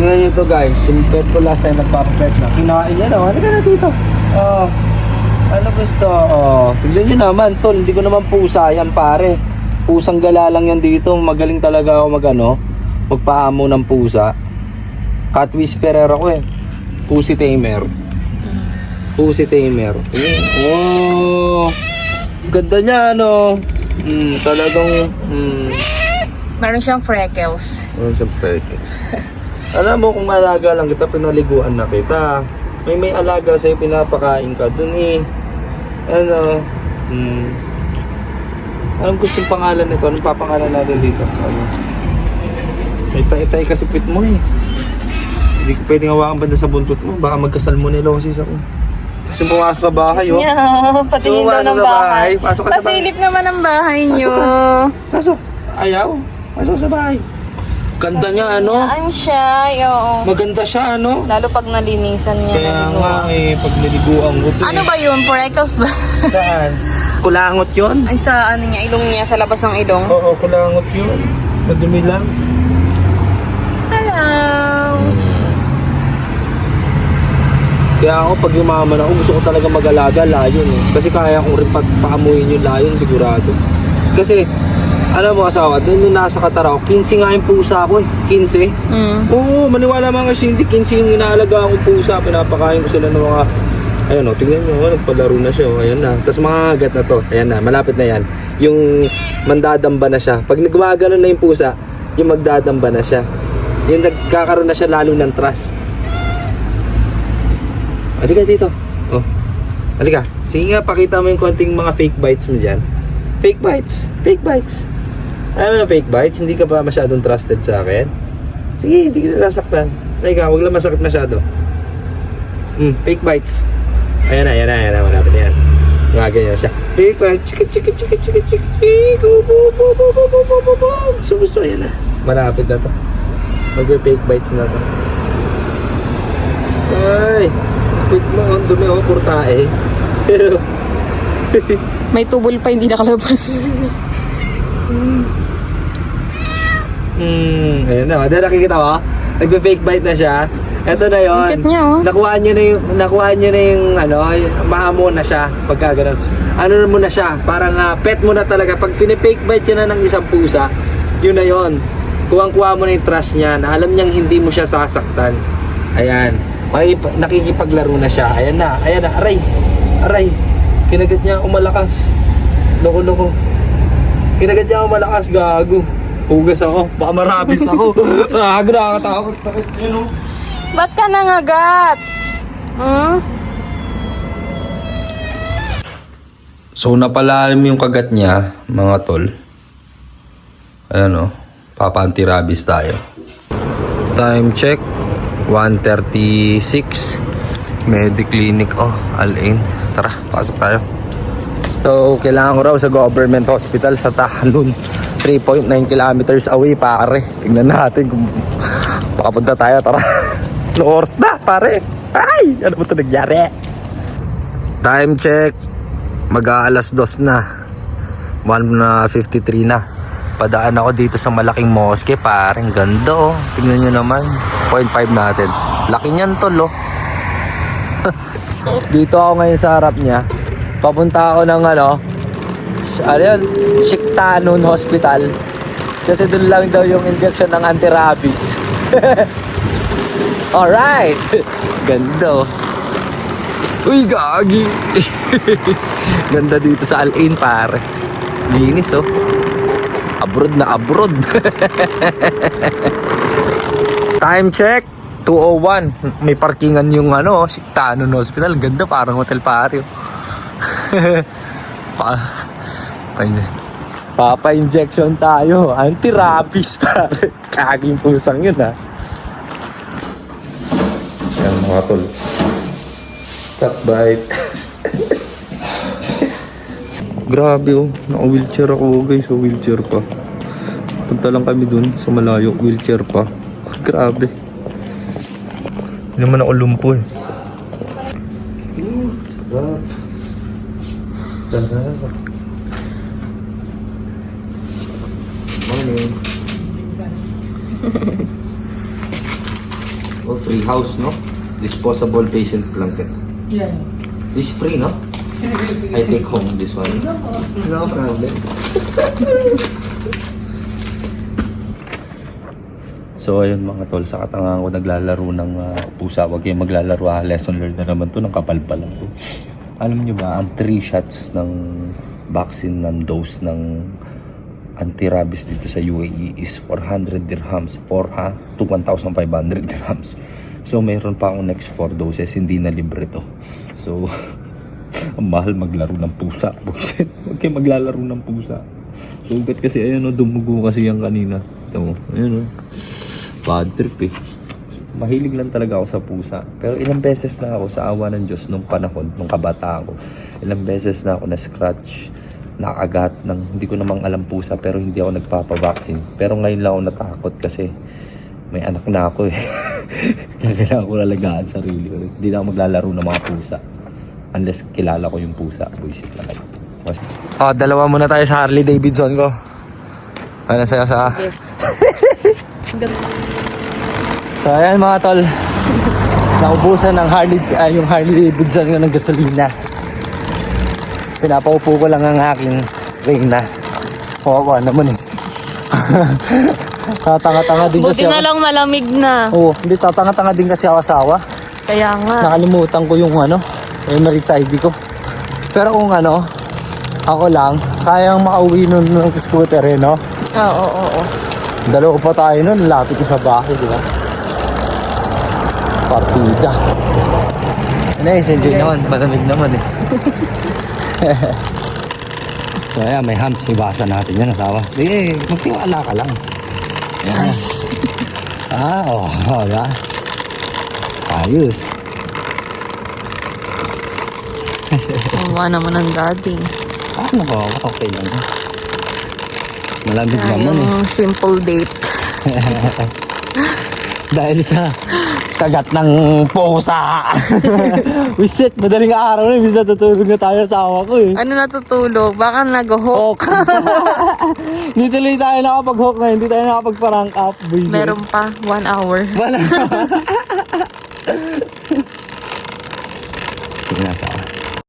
Tingnan nyo to guys, yung pet ko last time nagpapapet na. Kinain niya na, ano ka na dito? Oh, ano gusto? Oh, tignan nyo naman tol, hindi ko naman pusa yan pare. Pusang gala lang yan dito, magaling talaga ako mag ano, magpaamo ng pusa. Cat whisperer ako eh. Pussy tamer. Pussy tamer. Oh, ganda niya ano. Hmm, talagang, hmm, Meron siyang freckles. ano sa freckles. Alam mo kung alaga lang kita, pinaliguan na kita. May may alaga sa'yo, pinapakain ka dun eh. Ano, hmm. Anong gustong pangalan nito? Anong papangalan natin dito? Sa ano? May tayo kasi pit mo eh. Hindi ko pwedeng hawakan banda sa buntot mo. Baka magka-salmonellosis ako. Gusto mo pumasok sa bahay oh. Yeah, patingin daw Pasok ng bahay. Pasok ka sa bahay. Pasilip naman ang bahay niyo. Pasok. Ayaw. Pasok sa bahay. Ganda niya ano? I'm shy, oo. Maganda siya ano? Lalo pag nalinisan niya. Kaya nga naliguan. eh, pag naliguan ko to Ano eh. ba yun? Freckles ba? Saan? Kulangot yun? Ay, sa ano niya, ilong niya, sa labas ng ilong. Oo, kulangot yun. Madumi lang. Hello! Kaya ako pag yumaman ako, gusto ko talaga mag-alaga layon eh. Kasi kaya kong rin pa- paamuyin yung layon sigurado. Kasi, alam mo asawa, doon nung nasa Qatar ako, 15 nga yung pusa ko eh. 15. Mm. Oo, maniwala mga kasi hindi 15 yung inaalaga akong pusa. Pinapakain ko sila ng mga... Ayun o, tingnan nyo, oh, nagpalaro na siya. Oh, ayan na. Tapos mga agat na to. Ayan na, malapit na yan. Yung mandadamba na siya. Pag gumagano na yung pusa, yung magdadamba na siya. Yung nagkakaroon na siya lalo ng trust. Halika dito. Oh. Halika. Sige nga, pakita mo yung konting mga fake bites mo dyan. Fake bites. Fake bites. Ano fake bites? Hindi ka ba masyadong trusted sa akin? Sige, hindi kita sasaktan. Halika, huwag lang masakit masyado. Hmm, fake bites. Ayan na, ayan na, ayan na. Malapit na yan. Nga ganyan siya. Fake bites. Chika, chika, chika, chika, chika, chika. Bo, bo, bo, bo, bo, bo, bo, bo. Gusto, gusto. Ayan na. Malapit na to. Mag-fake bites na to. Ay! Wait mo, ang dumi ako, kurtae. May tubol pa hindi nakalabas. Hmm, ayun na. Dahil nakikita mo, nagbe-fake bite na siya. Ito na yon. Ang cute niya, oh. Nakuha niya na yung, nakuha niya na yung, ano, maamo na siya. Pagka ganun. Ano mo na siya, parang ah, pet mo na talaga. Pag pinipake bite ka na ng isang pusa, yun na yon. Kuwang-kuha mo na yung trust niya na alam niyang hindi mo siya sasaktan. Ayan. Makikip- nakikipaglaro na siya. Ayan na. Ayan na. Aray. Aray. Kinagat niya ako malakas. Loko-loko. Kinagat niya ako malakas. Gago. Hugas ako. Baka marabis ako. ah, nakakatakot. Sakit. Yun oh. Ba't ka nangagat? Hmm? So napalalim yung kagat niya, mga tol. Ayan o, papa-antirabis tayo. Time check, 1.36. Mediclinic, oh, Alain. Tara, pasok tayo. So, kailangan ko raw sa government hospital sa Tahanun. 3.9 kilometers away, pare. Tingnan natin kung makapunta tayo. Tara. no na, pare. Ay! Ano ba ito nangyari? Time check, mag-aalas dos na 1.53 na Padaan ako dito sa malaking mosque Parang ganda oh Tingnan nyo naman 0.5 natin Laki niyan tol oh Dito ako ngayon sa harap niya Papunta ako ng ano Ano yun Shiktanon Hospital Kasi doon lang daw yung injection ng anti-rabies Alright Ganda oh Uy, gagi. Ganda dito sa Al-Ain, pare. Linis, oh. Abroad na abroad. Time check. 201. May parkingan yung ano, Siktanon Hospital. Ganda, parang hotel pare. pa pa Papa-injection tayo. Anti-rabies, pare. Kaging pusang yun, ha. Yan, mga tol. Cat bite. Grabe oh, naka-wheelchair ako guys, so wheelchair pa. Punta lang kami dun sa malayo, wheelchair pa. Grabe. Hindi naman ako lumpo eh. Morning. Oh, free house, no? Disposable patient blanket. Yeah. This is free, no? I take home this one. No problem. So ayun mga tol, sa katangahan ko naglalaro ng ah, pusa. Huwag kayong maglalaro ha. Lesson learned na naman to ng kapalpal ko. Alam nyo ba, ang 3 shots ng vaccine ng dose ng anti-rabies dito sa UAE is 400 dirhams. 4 ha? To 1,500 dirhams. So mayroon pa akong next 4 doses. Hindi na libre to. So, ang mahal maglaro ng pusa. Buset. Huwag kayong maglalaro ng pusa. Sugat kasi ayun o, dumugo kasi yan kanina. Ito mo, ayun o. Bad trip eh. Mahilig lang talaga ako sa pusa. Pero ilang beses na ako sa awa ng Diyos nung panahon, nung kabataan ko. Ilang beses na ako na-scratch, nakagat ng hindi ko namang alam pusa pero hindi ako nagpapavaksin. Pero ngayon lang ako natakot kasi may anak na ako eh. Kaya kailangan ko lalagaan sarili ko. Hindi na ako maglalaro ng mga pusa. Unless kilala ko yung pusa. Buisit na kayo. Oh, dalawa muna tayo sa Harley Davidson ko. Ano sa'yo sa... So ayan mga tol. Naubusan ng Harley, ah, yung Harley Davidson ko ng gasolina. Pinapaupo ko lang ang aking Reyna. Kawawa naman eh. Tatanga-tanga din kasi Buti na ako. lang malamig na. Oo, hindi tatanga-tanga din kasi ako asawa. Kaya nga. Nakalimutan ko yung ano, Emirates ID ko. Pero kung ano, ako lang, kayang makauwi nun ng scooter eh, no? Oo, oo, oo. Dalawa pa tayo nun, lapit ko sa bahay, di ba? Partida. Nice, enjoy naman. Malamig naman eh. so ayan, may humps. Iwasan natin yan, asawa. Sige, magtiwala ka lang. Ayan. ah. Oh, oh, diba? Ayos. Kawawa naman ang daddy. Ano ko, okay lang. Malamig Ah, naman eh. yung simple date. Dahil sa kagat ng pusa. Wisit, madaling araw na. Bisa tutulog na tayo sa awa ko eh. Ano natutulog? Baka nag-hook. Hook. hindi tuloy tayo nakapag-hook na. Hindi tayo nakapag-parang up. Meron pa. One hour. Wala.